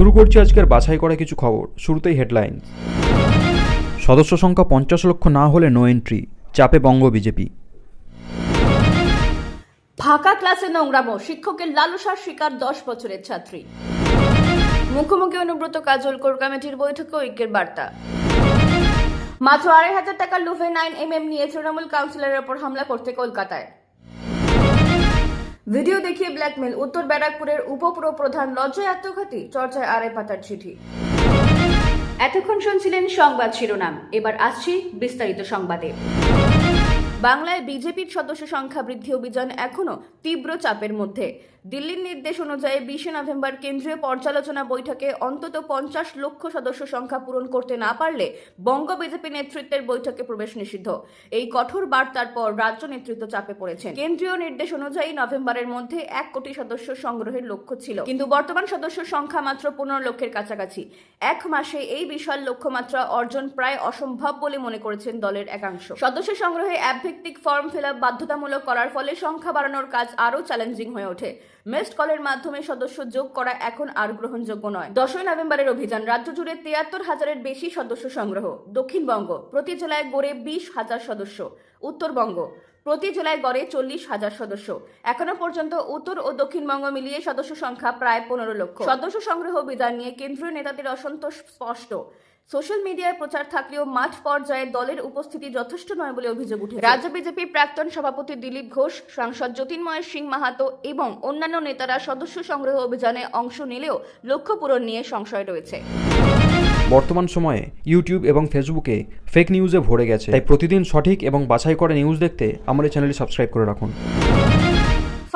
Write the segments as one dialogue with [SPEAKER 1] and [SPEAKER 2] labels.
[SPEAKER 1] শুরু করছি আজকের বাছাই করা কিছু খবর। শুরুতেই হেডলাইন সদস্য সংখ্যা পঞ্চাশ লক্ষ না হলে নো এন্ট্রি চাপে বঙ্গ বিজেপি।
[SPEAKER 2] ফাঁকা ক্লাসে নোংরামো শিক্ষকের লালসার শিকার দশ বছরের ছাত্রী। মুখোমুখি অনুব্রত কাজল, কোর কমিটির বৈঠকে ঐক্যের বার্তা। মাত্র আড়াই হাজার টাকার লুফে নাইন এম এম নিয়ে তৃণমূল কাউন্সিলরের ওপর হামলা করতে কলকাতায়। ভিডিও দেখিয়ে ব্ল্যাকমেল উত্তর ব্যারাকপুরের উপপুর প্রধান লজ্জায় আত্মঘাতী, চর্চায় আড়াই পাতার চিঠি। এতক্ষণ শুনছিলেন সংবাদ শিরোনাম। এবার আসছি বিস্তারিত সংবাদে। বাংলায় বিজেপির সদস্য সংখ্যা বৃদ্ধি অভিযান এখনও তীব্র চাপের মধ্যে। দিল্লির নির্দেশ অনুযায়ী বিশে নভেম্বর কেন্দ্রীয় পর্যালোচনা বৈঠকে অন্তত পঞ্চাশ লক্ষ সদস্য সংখ্যা পূরণ করতে না পারলে বঙ্গ বিজেপি নেতৃত্বের বৈঠকে প্রবেশ নিষিদ্ধ। এই কঠোর বার্তার পর রাজ্য নেতৃত্ব চাপে পড়েছেন। কেন্দ্রীয় নির্দেশ অনুযায়ী নভেম্বরের মধ্যে এক কোটি সদস্য সংগ্রহের লক্ষ্য ছিল। কিন্তু বর্তমান সদস্য সংখ্যা মাত্র পনেরো লক্ষের কাছাকাছি। এক মাসে এই বিশাল লক্ষ্যমাত্রা অর্জন প্রায় অসম্ভব বলে মনে করেছেন দলের একাংশ। সদস্য সংগ্রহে অ্যাপ ভিত্তিক ফর্ম ফিল বাধ্যতামূলক করার ফলে সংখ্যা বাড়ানোর কাজ আরও চ্যালেঞ্জিং হয়ে ওঠে। মিসড কলের মাধ্যমে সদস্য যোগ করা এখন আর গ্রহণযোগ্য নয়। দশই নভেম্বরের অভিযান রাজ্য জুড়ে তিয়াত্তর হাজারের বেশি সদস্য সংগ্রহ। দক্ষিণবঙ্গ, প্রতি জেলায় গড়ে বিশ হাজার সদস্য। উত্তরবঙ্গ, প্রতি জেলায় গড়ে চল্লিশ হাজার সদস্য। এখনও পর্যন্ত উত্তর ও দক্ষিণবঙ্গ মিলিয়ে সদস্য সংখ্যা প্রায় পনেরো লক্ষ। সদস্য সংগ্রহ বিধান নিয়ে কেন্দ্রীয় নেতাদের অসন্তোষ স্পষ্ট। সোশ্যাল মিডিয়ায় প্রচার থাকলেও মাঠ পর্যায়ে দলের উপস্থিতি যথেষ্ট নয় বলে অভিযোগ উঠে রাজ্য বিজেপির প্রাক্তন সভাপতি দিলীপ ঘোষ সাংসদ জ্যোতির্ময় সিং মাহাতো এবং অন্যান্য নেতারা সদস্য সংগ্রহ অভিযানে অংশ নিলেও লক্ষ্য পূরণ নিয়ে সংশয় রয়েছে।
[SPEAKER 1] বর্তমান সময়ে ইউটিউব এবং ফেসবুকে ফেক নিউজে ভরে গেছে। তাই প্রতিদিন সঠিক এবং বাছাই করা নিউজ দেখতে আমাদের চ্যানেলটি সাবস্ক্রাইব করে রাখুন।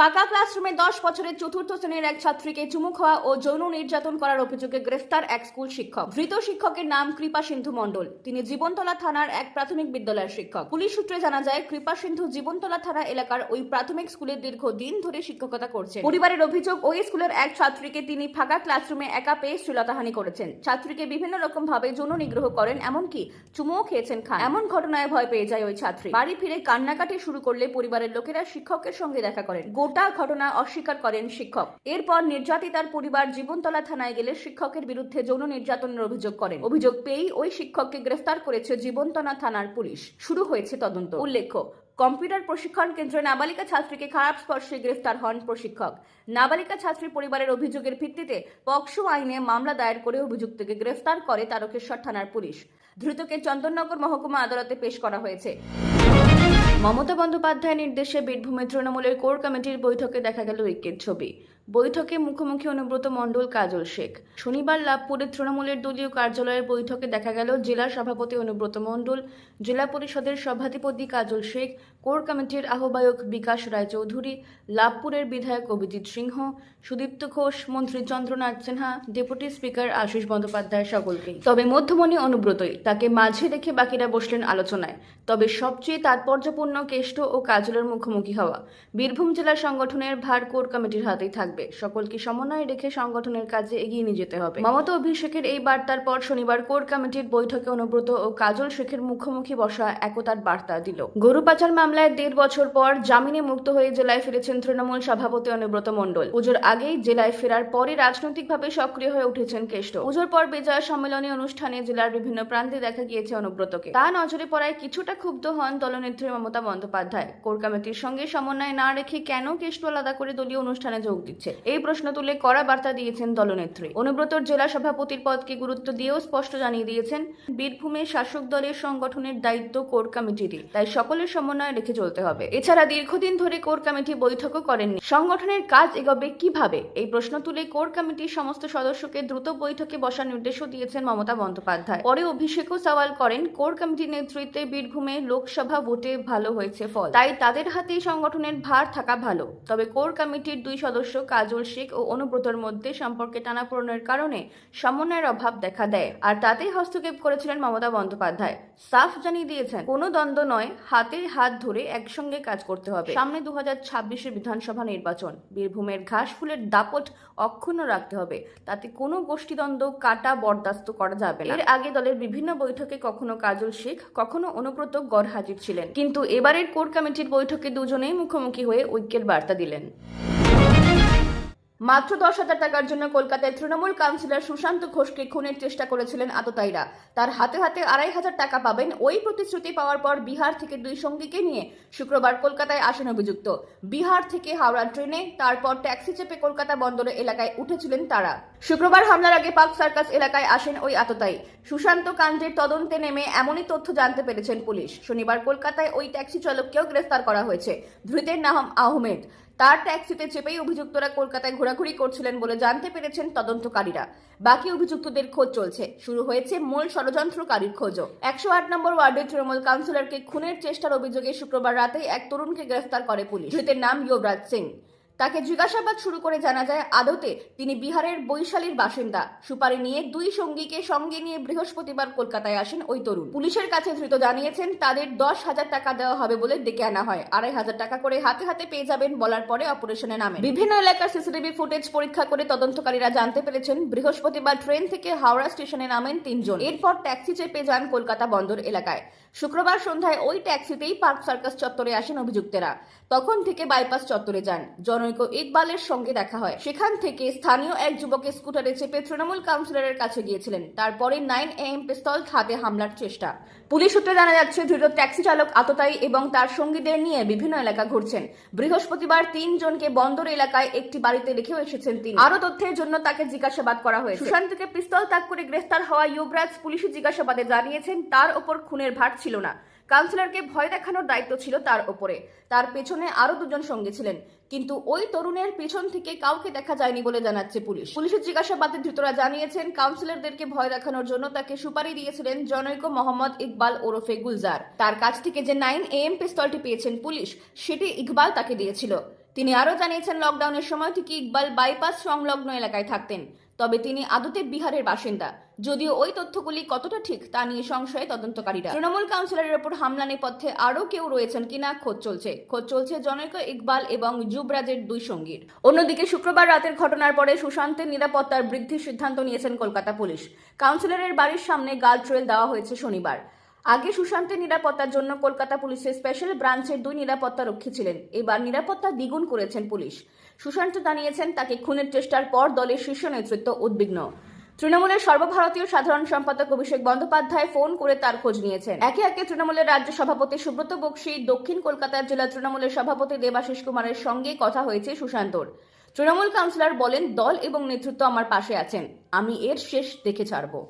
[SPEAKER 2] ফাঁকা ক্লাসরুমে দশ বছরের চতুর্থ শ্রেণির এক ছাত্রীকে চুমু খাওয়া ও যৌন নির্যাতন করার অভিযোগে গ্রেফতার এক স্কুল শিক্ষক। ধৃত শিক্ষকের নাম কৃপা সিন্ধু মণ্ডল। তিনি জীবনতলা থানার এক প্রাথমিক বিদ্যালয়ের শিক্ষক। পুলিশ সূত্রে জানা যায়, কৃপা সিন্ধু জীবনতলা থানা এলাকার ওই প্রাথমিক স্কুলে দীর্ঘদিন ধরে শিক্ষকতা করছে পরিবারের অভিযোগ, ওই স্কুলের এক ছাত্রীকে তিনি ফাঁকা ক্লাসরুমে একা পেয়ে শ্লীলতাহানি করেছেন। ছাত্রীকে বিভিন্ন রকম ভাবে যৌন নিগ্রহ করেন, এমনকি চুমুও খেয়েছেন খান। এমন ঘটনায় ভয় পেয়ে যায় ওই ছাত্রী। বাড়ি ফিরে কান্নাকাটি শুরু করলে পরিবারের লোকেরা শিক্ষকের সঙ্গে দেখা করেন। গোটা ঘটনা অস্বীকার করেন শিক্ষক। এরপর নির্যাতিতার পরিবার জীবনতলা থানায় গেলে শিক্ষকের বিরুদ্ধে যৌন নির্যাতনের অভিযোগ করেন। অভিযোগ পেয়েই ওই শিক্ষককে গ্রেফতার করেছে জীবনতলা থানার পুলিশ। শুরু হয়েছে তদন্ত। উল্লেখ্য, কম্পিউটার প্রশিক্ষণ কেন্দ্রে নাবালিকা ছাত্রীকে খারাপ স্পর্শে গ্রেফতার হন প্রশিক্ষক। নাবালিকা ছাত্রীর পরিবারের অভিযোগের ভিত্তিতে পক্সো আইনে মামলা দায়ের করে অভিযুক্তকে গ্রেফতার করে তারকেশ্বর থানার পুলিশ। ধৃতকে চন্দননগর মহকুমা আদালতে পেশ করা হয়েছে। মমতা বন্দ্যোপাধ্যায়ের নির্দেশে বীরভূমে তৃণমূলের কোর কমিটির বৈঠকে দেখা গেল ঐক্যের ছবি। বৈঠকে মুখোমুখি অনুব্রত মণ্ডল, কাজল শেখ। শনিবার লাভপুরে তৃণমূলের দলীয় কার্যালয়ের বৈঠকে দেখা গেল জেলা সভাপতি অনুব্রত মণ্ডল, জেলা পরিষদের সভাধিপতি কাজল শেখ কোর কমিটির আহ্বায়ক বিকাশ রায়চৌধুরী, লাভপুরের বিধায়ক অভিজিৎ সিংহ, সুদীপ্ত ঘোষ, মন্ত্রী চন্দ্রনাথ সিনহা, ডেপুটি স্পিকার আশিস বন্দ্যোপাধ্যায় সকলকেই তবে মধ্যমণি অনুব্রতই তাকে মাঝে রেখে বাকিরা বসলেন আলোচনায়। তবে সবচেয়ে তাৎপর্যপূর্ণ কেষ্ট ও কাজলের মুখোমুখি হওয়া। বীরভূম জেলা সংগঠনের ভার কোর কমিটির হাতেই থাকবে। সকলকে সমন্বয় রেখে সংগঠনের কাজে এগিয়ে নিয়ে যেতে হবে। মমতা অভিষেকের এই বার্তার পর শনিবার কোর কমিটির বৈঠকে অনুব্রত ও কাজল শেখের মুখোমুখি বসা একতার বার্তা দিল। গরু পাচার মামলায় দেড় বছর পর জামিনে মুক্ত হয়ে জেলায় ফিরেছেন তৃণমূল সভাপতি অনুব্রত মণ্ডল। পুজোর আগেই জেলায় ফেরার পরে রাজনৈতিকভাবে সক্রিয় হয়ে উঠেছেন কেষ্ট। পুজোর পর বিজয় সম্মেলনী অনুষ্ঠানে জেলার বিভিন্ন প্রান্তে দেখা গিয়েছে অনুব্রতকে। তা নজরে পড়ায় কিছুটা ক্ষুব্ধ হন দলনেত্রী মমতা বন্দ্যোপাধ্যায়। কোর কমিটির সঙ্গে সমন্বয় না রেখে কেন কেষ্ট আলাদা করে দলীয় অনুষ্ঠানে যোগ দিচ্ছে, এই প্রশ্ন তুলে কড়া বার্তা দিয়েছেন দলনেত্রী। অনুব্রতর জেলা সভাপতির পদকে গুরুত্ব দিয়েও স্পষ্ট জানিয়ে দিয়েছেন, বীরভূমে শাসক দলের সংগঠনের দায়িত্ব কোর কমিটিরই, তাই সকলের সমন্বয় রেখে চলতে হবে। এছাড়া দীর্ঘদিন ধরে কোর কমিটি বৈঠকও করেননি। সংগঠনের কাজ এগোবে কীভাবে? এই প্রশ্ন তুলে কোর কমিটির সমস্ত সদস্যকে দ্রুত বৈঠকে বসার নির্দেশও দিয়েছেন মমতা বন্দ্যোপাধ্যায়। পরে অভিষেকও সওয়াল করেন, কোর কমিটির নেতৃত্বে বীরভূমে লোকসভা ভোটে ভালো হয়েছে ফল। তাই তাদের হাতেই সংগঠনের ভার থাকা ভালো। তবে কোর কমিটির দুই সদস্য কাজল শেখ ও অনুব্রতর মধ্যে সম্পর্কে টানাপোড়নের কারণে সমন্বয়ের অভাব দেখা দেয়। আর তাতেই হস্তক্ষেপ করেছিলেন মমতা বন্দ্যোপাধ্যায়। সাফ জানিয়ে দিয়েছেন, কোনো দ্বন্দ্ব নয়, হাতে হাত ধরে একসঙ্গে কাজ করতে হবে। সামনে দু হাজার ছাব্বিশে বিধানসভা নির্বাচন। বীরভূমের ঘাস ফুলের দাপট অক্ষুণ্ণ রাখতে হবে। তাতে কোনো গোষ্ঠীদ্বন্দ্ব কাটা বরদাস্ত করা যাবে না। এর আগে দলের বিভিন্ন বৈঠকে কখনো কাজল শেখ কখনো অনুব্রত গড় হাজির ছিলেন। কিন্তু এবারের কোর কমিটির বৈঠকে দুজনেই মুখোমুখি হয়ে ঐক্যের বার্তা দিলেন। মাত্র দশ হাজার টাকার জন্য কলকাতায় তৃণমূল কাউন্সিলর সুশান্ত ঘোষকে খুনের চেষ্টা করেছিলেন আততায়ীরা। তার হাতে হাতে আড়াই হাজার টাকা পাবেন ওই প্রতিশ্রুতি পাওয়ার পর বিহার থেকে দুই সঙ্গীকে নিয়ে শুক্রবার কলকাতায় আসেন অভিযুক্ত। বিহার থেকে হাওড়া ট্রেনে, তারপর ট্যাক্সি চেপে কলকাতা বন্দরে এলাকায় উঠেছিলেন তারা। শুক্রবার হামলার আগে পার্ক সার্কাস এলাকায় আসেন ওই আততায়ী। সুশান্ত কাণ্ডের তদন্তে নেমে এমনই তথ্য জানতে পেরেছেন পুলিশ। শনিবার কলকাতায় ওই ট্যাক্সি চালককেও গ্রেফতার করা হয়েছে। ধৃতের নাম আহমেদ। তার ট্যাক্সিতে চেপেই অভিযুক্তরা কলকাতায় ঘোরাঘুরি করছিলেন বলে জানতে পেরেছেন তদন্তকারীরা। বাকি অভিযুক্তদের খোঁজ চলছে। শুরু হয়েছে মূল ষড়যন্ত্রকারীর খোঁজও। একশো আট নম্বর ওয়ার্ডের তৃণমূল কাউন্সিলরকে খুনের চেষ্টার অভিযোগে শুক্রবার রাতে এক তরুণকে গ্রেফতার করে পুলিশ। ধৃতের নাম যুবরাজ সিং। তাকে জিজ্ঞাসাবাদ শুরু করে জানা যায়, আদতে তিনি বিহারের বৈশালীর বাসিন্দা। সুপারি নিয়ে দুই সঙ্গীকে সঙ্গে নিয়ে বৃহস্পতিবার কলকাতায় আসেন ওই তরুণ। পুলিশের কাছে ধৃত জানিয়েছেন, তাদের দশ হাজার টাকা দেওয়া হবে বলে ডেকে আনা হয়। আড়াই হাজার টাকা করে হাতে হাতে পেয়ে যাবেন বলার পরে অপারেশনে নামে বিভিন্ন এলাকার সিসিটিভি ফুটেজ পরীক্ষা করে তদন্তকারীরা জানতে পেরেছেন, বৃহস্পতিবার ট্রেন থেকে হাওড়া স্টেশনে নামেন তিনজন। এরপর ট্যাক্সি চেপে যান কলকাতা বন্দর এলাকায়। শুক্রবার সন্ধ্যায় ওই ট্যাক্সিতেই পার্ক সার্কাস চত্বরে আসেন অভিযুক্তেরা। তখন থেকে বাইপাস চত্বরে যান। জনৈক ইকবালের সঙ্গে দেখা হয়। সেখান থেকে স্থানীয় এক যুবক স্কুটারে চেপে তৃণমূল কাউন্সিলরের কাছে গিয়েছিলেন। তারপরে নাইন এম পিস্তল হাতে হামলার চেষ্টা। পুলিশ সূত্রে জানা যাচ্ছে ধৃত ট্যাক্সি চালক আততায়ী এবং তার সঙ্গীদের নিয়ে বিভিন্ন এলাকা ঘুরছেন। বৃহস্পতিবার তিনজনকে বন্দর এলাকায় একটি বাড়িতে রেখেও এসেছেন তিনি। আরও তথ্যের জন্য তাকে জিজ্ঞাসাবাদ করা হয়েছে। সুশান্তকে পিস্তল তাক করে গ্রেফতার হওয়া যুবরাজ পুলিশি জিজ্ঞাসাবাদে জানিয়েছেন, তার ওপর খুনের ভার ছিল না। কাউন্সিলরকে ভয় দেখানোর দায়িত্ব ছিল তার ওপরে। তার পেছনে আরও দুজন সঙ্গী ছিলেন। কিন্তু ওই তরুণের পেছন থেকে কাউকে দেখা যায়নি বলে জানাচ্ছে পুলিশ। পুলিশের জিজ্ঞাসাবাদে ধৃতরা জানিয়েছেন, কাউন্সিলরদেরকে ভয় দেখানোর জন্য তাকে সুপারি দিয়েছিলেন জনৈক মোহাম্মদ ইকবাল ওরফে গুলজার। তার কাছ থেকে যে নাইন এম পিস্তলটি পেয়েছেন পুলিশ, সেটি ইকবাল তাকে দিয়েছিল। তিনি আরও জানিয়েছেন, লকডাউনের সময় থেকে ইকবাল বাইপাস সংলগ্ন এলাকায় থাকতেন। তবে তিনি আদতে বিহারের বাসিন্দা। যদিও ওই তথ্যগুলি কতটা ঠিক তা নিয়ে সংশয়ে তদন্তকারীরা। তৃণমূল কাউন্সিলরের ওপর হামলা নেপথ্যে আরও কেউ রয়েছেন কিনা খোঁজ চলছে। খোঁজ চলছে জনৈক ইকবাল এবং যুবরাজের দুই সঙ্গীর। অন্যদিকে শুক্রবার রাতের ঘটনার পরে সুশান্তের নিরাপত্তার বৃদ্ধির সিদ্ধান্ত নিয়েছেন কলকাতা পুলিশ। কাউন্সিলরের বাড়ির সামনে গার্ড ট্রেল দেওয়া হয়েছে শনিবার। আগে সুশান্তের নিরাপত্তার জন্য কলকাতা পুলিশের স্পেশাল ব্রাঞ্চের দুই নিরাপত্তা রক্ষী ছিলেন। এবার নিরাপত্তা দ্বিগুণ করেছেন পুলিশ। সুশান্ত জানিয়েছেন, তাকে খুনের চেষ্টার পর দলের শীর্ষ নেতৃত্ব উদ্বিগ্ন। তৃণমূলের সর্বভারতীয় সাধারণ সম্পাদক অভিষেক বন্দ্যোপাধ্যায় ফোন করে তার খোঁজ নিয়েছেন। একে একে তৃণমূলের রাজ্য সভাপতি সুব্রত বক্সি, দক্ষিণ কলকাতার জেলা তৃণমূলের সভাপতি দেবাশিস কুমারের সঙ্গে কথা হয়েছে সুশান্তর। তৃণমূল কাউন্সিলর বলেন, দল এবং নেতৃত্ব আমার পাশে আছেন। আমি এর শেষ দেখে ছাড়বো।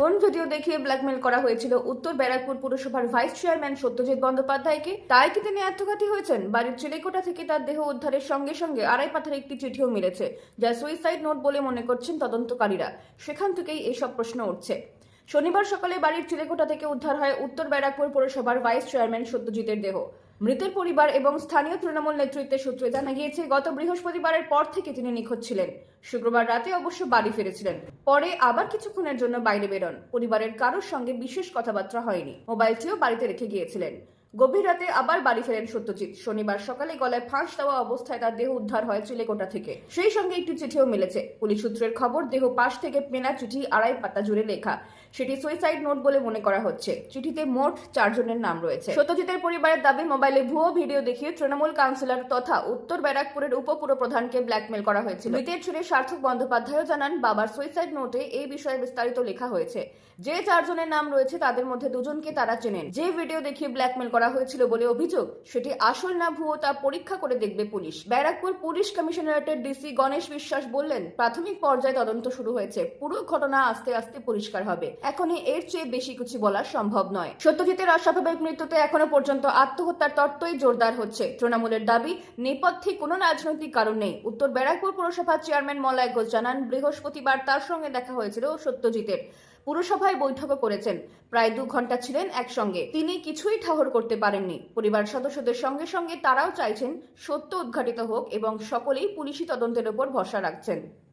[SPEAKER 2] কোন ভিডিও দেখিয়ে ব্ল্যাকমেল করা হয়েছিল? উত্তর ব্যারাকপুর পুরসভার ভাইস চেয়ারম্যান সত্যজিৎ বন্দ্যোপাধ্যায়কে তাই কি তিনি আত্মঘাতী হয়েছেন? বাড়ির চিলেকোঠা থেকে তার দেহ উদ্ধারের সঙ্গে সঙ্গে আড়াই পাথার একটি চিঠিও মিলেছে, যা সুইসাইড নোট বলে মনে করছেন তদন্তকারীরা। সেখান থেকেই এসব প্রশ্ন উঠছে। শনিবার সকালে বাড়ির চিলেকোঠা থেকে উদ্ধার হয় উত্তর ব্যারাকপুর পুরসভার ভাইস চেয়ারম্যান সত্যজিতের দেহ। মৃতের পরিবার এবং স্থানীয় তৃণমূল নেতৃত্বের সূত্রে জানা গিয়েছে, গত বৃহস্পতিবারের পর থেকে তিনি নিখোঁজ ছিলেন। শুক্রবার রাতে অবশ্য বাড়ি ফিরেছিলেন। পরে আবার কিছুক্ষণের জন্য বাইরে বেরোন। পরিবারের কারোর সঙ্গে বিশেষ কথাবার্তা হয়নি। মোবাইলটিও বাড়িতে রেখে গিয়েছিলেন। গভীর রাতে আবার বাড়ি ফেরেন সত্যজিৎ। শনিবার সকালে গলায় ফাঁস দেওয়া অবস্থায় তার দেহ উদ্ধার হয় চিলেকোটা থেকে। সেই সঙ্গে একটি চিঠিও মিলেছে। পুলিশ সূত্রের খবর, দেহ পাশ থেকে পেনা চিঠি, আড়াই পাতা জুড়ে লেখা। সেটি সুইসাইড নোট বলে মনে করা হচ্ছে। চিঠিতে মোট চারজনের নাম রয়েছে। সত্যজিতের পরিবারের দাবি, মোবাইলে ভুয়ো ভিডিও দেখিয়ে তৃণমূল কাউন্সিলর তথা উত্তর ব্যারাকপুরের উপপুরপ্রধানকে ব্ল্যাকমেল করা হয়েছিল। মৃতের ছেলে সার্থক বন্দ্যোপাধ্যায়ও জানান, বাবার সুইসাইড নোটে এই বিষয়ে বিস্তারিত লেখা হয়েছে। যে চারজনের নাম রয়েছে, তাদের মধ্যে দুজনকে তারা চেনেন। যে ভিডিও দেখিয়ে ব্ল্যাকমেল করা হয়েছিল বলে অভিযোগ। সেটি আসল না ভুয়ো তা পরীক্ষা করে দেখবে পুলিশ। ব্যারাকপুর পুলিশ কমিশনারেটের ডিসি গণেশ বিশ্বাস বললেন, প্রাথমিক পর্যায়ে তদন্ত শুরু হয়েছে। পুরো ঘটনা আস্তে আস্তে পরিষ্কার হবে। এখনই এর চেয়ে বেশি কিছু বলা সম্ভব নয়। সত্যজিতের অস্বাভাবিক মৃত্যুতে এখনও পর্যন্ত আত্মহত্যার তত্ত্বই জোরদার হচ্ছে। তৃণমূলের দাবি, নেপথ্যে কোনো রাজনৈতিক কারণ নেই। উত্তর ব্যারাকপুর পুরসভার চেয়ারম্যান মলয় ঘোষ জানান, বৃহস্পতিবার তার সঙ্গে দেখা হয়েছিল সত্যজিতের। পুরসভায় বৈঠকও করেছেন। প্রায় দু ঘণ্টা ছিলেন একসঙ্গে। তিনি কিছুই ঠাহর করতে পারেননি। পরিবার সদস্যদের সঙ্গে সঙ্গে তারাও চাইছেন সত্য উদ্ঘাটিত হোক এবং সকলেই পুলিশি তদন্তের ওপর ভরসা রাখছেন।